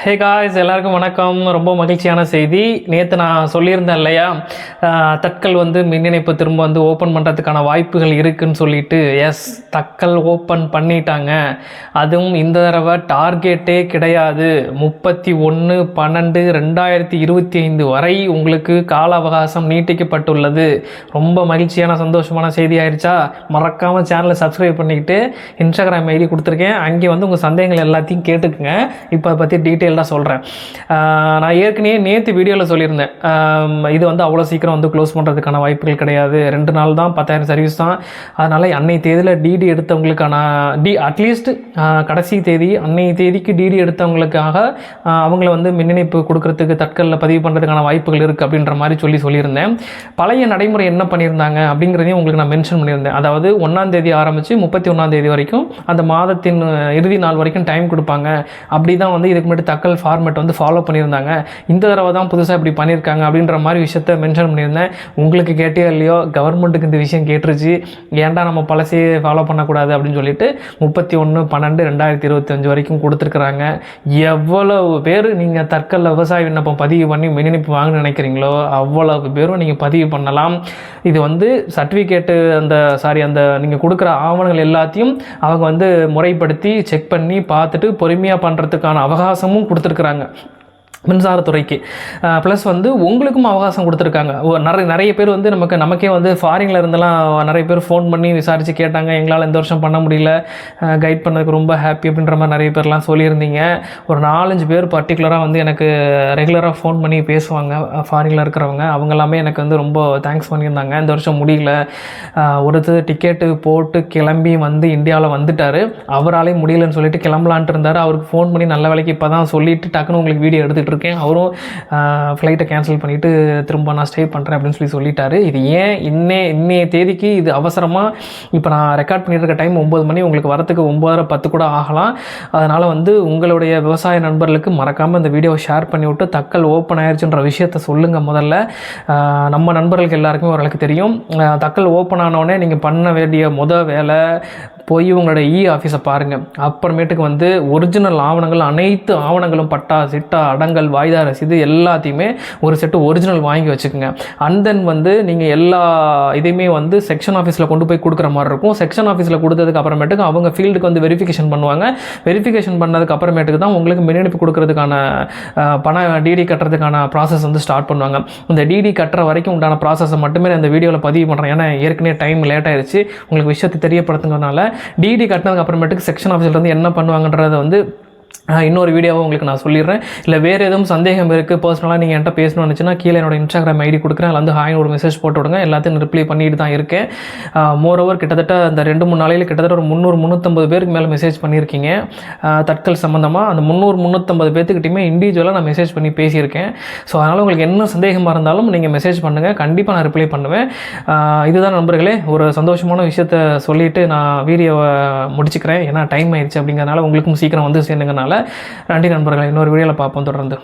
Hey guys எல்லாருக்கும் வணக்கம். ரொம்ப மகிழ்ச்சியான செய்தி. நேற்று நான் சொல்லியிருந்தேன் இல்லையா? தட்கல் வந்து மின் இணைப்பு திரும்ப வந்து ஓப்பன் பண்ணுறதுக்கான வாய்ப்புகள் இருக்குன்னு சொல்லிட்டு. எஸ் தட்கல் ஓப்பன் பண்ணிட்டாங்க. அதுவும் இந்த தடவை டார்கெட்டே கிடையாது. முப்பத்தி ஒன்று பன்னெண்டு ரெண்டாயிரத்தி இருபத்தி ஐந்து வரை உங்களுக்கு கால அவகாசம் நீட்டிக்கப்பட்டுள்ளது. ரொம்ப மகிழ்ச்சியான சந்தோஷமான செய்தி ஆயிடுச்சா மறக்காமல் சேனலை சப்ஸ்கிரைப் பண்ணிக்கிட்டு இன்ஸ்டாகிராம் ஐடி கொடுத்துருக்கேன். அங்கே வந்து உங்கள் சந்தேகங்கள் எல்லாத்தையும் கேட்டுக்குங்க. இப்போ அதை பற்றி டீட்டெயிலாக சொல்கிறேன் நான் ஏற்கனவே நேற்று வீடியோவில் சொல்லியிருந்தேன். இது வந்து அவ்வளோ சீக்கிரம் வந்து க்ளோஸ் பண்ணுறதுக்கான வாய்ப்புகள் கிடையாது. ரெண்டு நாள் தான் பத்தாயிரம் சர்வீஸ் தான். அதனால் அன்னை தேதியில் டிடி எடுத்தவங்களுக்கான டி அட்லீஸ்ட் கடைசி தேதி அன்னை தேதிக்கு டிடி எடுத்தவங்களுக்காக அவங்கள வந்து மின் இணைப்பு கொடுக்கறதுக்கு தட்கலில் பதிவு பண்ணுறதுக்கான வாய்ப்புகள் இருக்குது அப்படின்ற மாதிரி சொல்லி சொல்லியிருந்தேன். பழைய நடைமுறை என்ன பண்ணியிருந்தாங்க அப்படிங்கிறதையும் உங்களுக்கு நான் மென்ஷன் பண்ணியிருந்தேன். அதாவது ஒன்றாம் தேதி ஆரம்பித்து முப்பத்தி ஒன்றாம் தேதி வரைக்கும் அந்த மாதத்தின் இறுதி நாள் வரைக்கும் டைம் கொடுப்பாங்க. அப்படி தான் வந்து இதுக்கு முன்னாடி தக்கல் ஃபார்மேட் வந்து ஃபாலோ பண்ணியிருந்தாங்க. இந்த தடவை தான் புதுசாக இப்படி பண்ணியிருக்காங்க அப்படின்ற மாதிரி விஷயத்த மென்ஷன் பண்ணியிருந்தேன். உங்களுக்கு கேட்டே இல்லையோ கவர்மெண்ட்டுக்கு இந்த விஷயம் கேட்டுருச்சு. ஏன்டா நம்ம பழசே ஃபாலோ பண்ணக்கூடாது அப்படின்னு சொல்லிட்டு முப்பத்தி ஒன்று பன்னெண்டு ரெண்டாயிரத்தி இருபத்தஞ்சு வரைக்கும் கொடுத்துருக்குறாங்க. எவ்வளவு பேர் நீங்கள் தற்கொலை விவசாய விண்ணப்பம் பதிவு பண்ணி மின் இணைப்பு நினைக்கிறீங்களோ அவ்வளவு பேரும் நீங்கள் பதிவு பண்ணலாம். இது வந்து சர்டிஃபிகேட்டு அந்த சாரி அந்த நீங்கள் கொடுக்குற ஆவணங்கள் எல்லாத்தையும் அவங்க வந்து முறைப்படுத்தி செக் பண்ணி பார்த்துட்டு பொறுமையாக பண்ணுறதுக்கான அவகாசமும் கொடுத்துருக்குறாங்க. மின்சாரத்துறைக்கு. ப்ளஸ் வந்து உங்களுக்கும் அவகாசம் கொடுத்துருக்காங்க. நிறைய நிறைய பேர் வந்து நமக்கு நமக்கே வந்து ஃபாரினில் இருந்தெல்லாம் நிறைய பேர் ஃபோன் பண்ணி விசாரித்து கேட்டாங்க. எங்களால் இந்த வருஷம் பண்ண முடியல. கைட் பண்ணதுக்கு ரொம்ப ஹாப்பி அப்படின்ற மாதிரி நிறைய பேர்லாம் சொல்லியிருந்தீங்க. ஒரு நாலஞ்சு பேர் பர்டிகுலராக வந்து எனக்கு ரெகுலராக ஃபோன் பண்ணி பேசுவாங்க. ஃபாரினில் இருக்கிறவங்க. அவங்க எல்லாமே எனக்கு வந்து ரொம்ப தேங்க்ஸ் பண்ணியிருந்தாங்க. இந்த வருஷம் முடியல. ஒருத்தர் டிக்கெட்டு போட்டு கிளம்பி வந்து இந்தியாவில் வந்துட்டார். அவராலே முடியலன்னு சொல்லிட்டு கிளம்பலான்ட்டு இருந்தார். அவருக்கு ஃபோன் பண்ணி நல்ல வேலைக்கு இப்போ தான் சொல்லிட்டு டக்குன்னு உங்களுக்கு வீடியோ எடுத்துகிட்டு இருக்கேன். அவரும் ஃப்ளைட்டை கேன்சல் பண்ணிவிட்டு திரும்ப நான் ஸ்டே பண்ணுறேன் அப்படின்னு சொல்லி சொல்லிட்டாரு. இது ஏன் இன்னே இன்னைய தேதிக்கு இது அவசரமாக இப்போ நான் ரெக்கார்ட் பண்ணிட்டு இருக்க டைம் ஒம்பது மணி உங்களுக்கு வரத்துக்கு ஒம்பதரை பத்து கூட ஆகலாம். அதனால் வந்து உங்களுடைய விவசாய நண்பர்களுக்கு மறக்காமல் இந்த வீடியோவை ஷேர் பண்ணி விட்டு தக்கல் ஓப்பன் ஆயிடுச்சுன்ற விஷயத்த சொல்லுங்கள் முதல்ல. நம்ம நண்பர்களுக்கு எல்லாருக்குமே ஓரளவுக்கு தெரியும். தக்கல் ஓப்பன் ஆனோடனே நீங்கள் பண்ண வேண்டிய முத வேலை போய் உங்களோட இ e ஆஃபீஸை பாருங்கள் அப்புறமேட்டுக்கு வந்து ஒரிஜினல் ஆவணங்கள் அனைத்து ஆவணங்களும் பட்டா சிட்டா அடங்கல் வாய்தா ரசீது எல்லாத்தையுமே ஒரு செட்டு ஒரிஜினல் வாங்கி வச்சுக்கோங்க. அண்ட் தென் வந்து நீங்கள் எல்லா இதையுமே வந்து செக்ஷன் ஆஃபீஸில் கொண்டு போய் கொடுக்குற மாதிரி இருக்கும். செக்ஷன் ஆஃபீஸில் கொடுத்ததுக்கு அப்புறமேட்டுக்கு அவங்க ஃபீல்டுக்கு வந்து வெரிஃபிகேஷன் பண்ணுவாங்க. வெரிஃபிகேஷன் பண்ணதுக்கு அப்புறமேட்டுக்கு தான் உங்களுக்கு மின்னணிப்பு கொடுக்கறதுக்கான பணம் பண டிடி கட்டுறதுக்கான ப்ராசஸ் வந்து ஸ்டார்ட் பண்ணுவாங்க. இந்த டிடி கட்டுற வரைக்கும் உண்டான ப்ராசஸை மட்டுமே அந்த இந்த வீடியோவில் பதிவு பண்ணுறேன் ஏன்னா ஏற்கனவே டைம் லேட் ஆயிடுச்சு உங்களுக்கு விஷயத்தை தெரியப்படுத்துங்கிறதுனால டிடி கட்டினதுக்கு அப்புறமேட்டுக்கு செக்ஷன் வந்து என்ன பண்ணுவாங்கன்றதை வந்து இன்னொரு வீடியோவை உங்களுக்கு நான் சொல்லிடுறேன். இல்லை வேறு எதுவும் சந்தேகம் இருக்குது பர்சனலாக நீங்கள் என்கிட்ட பேசணும்னு நினச்சின்னா கீழே என்னோட இன்ஸ்டாகிராம் ஐடி கொடுக்குறேன். அதில் வந்து ஹாய்னு ஒரு மெசேஜ் போட்டு விடுங்க. எல்லாத்தையும் ரிப்ளை பண்ணிட்டு தான் இருக்கேன். மோர் ஓவர் கிட்டத்தட்ட அந்த ரெண்டு மூணு நாளையில் கிட்டத்தட்ட ஒரு முந்நூறு முந்நூற்றம்பது பேருக்கு மேலே மெசேஜ் பண்ணியிருக்கீங்க. தட்கல் சம்மந்தமாக அந்த முந்நூறு முந்நூற்றம்பது பேர்த்துக்கிட்டையுமே இண்டிவிஜுவலாக நான் மெசேஜ் பண்ணி பேசியிருக்கேன். ஸோ அதனால் உங்களுக்கு என்ன சந்தேகமாக இருந்தாலும் நீங்கள் மெசேஜ் பண்ணுங்கள் கண்டிப்பாக நான் ரிப்ளை பண்ணுவேன். இதுதான் நண்பர்களே ஒரு சந்தோஷமான விஷயத்த சொல்லிவிட்டு நான் வீடியோவை முடிச்சுக்கிறேன். ஏன்னா டைம் ஆயிடுச்சு அப்படிங்கிறனால உங்களுக்கும் சீக்கிரம் வந்து சேர்ந்துங்கனால நன்றி நண்பர்களை. இன்னொரு வீடியோவில் பார்ப்போம் தொடர்ந்து.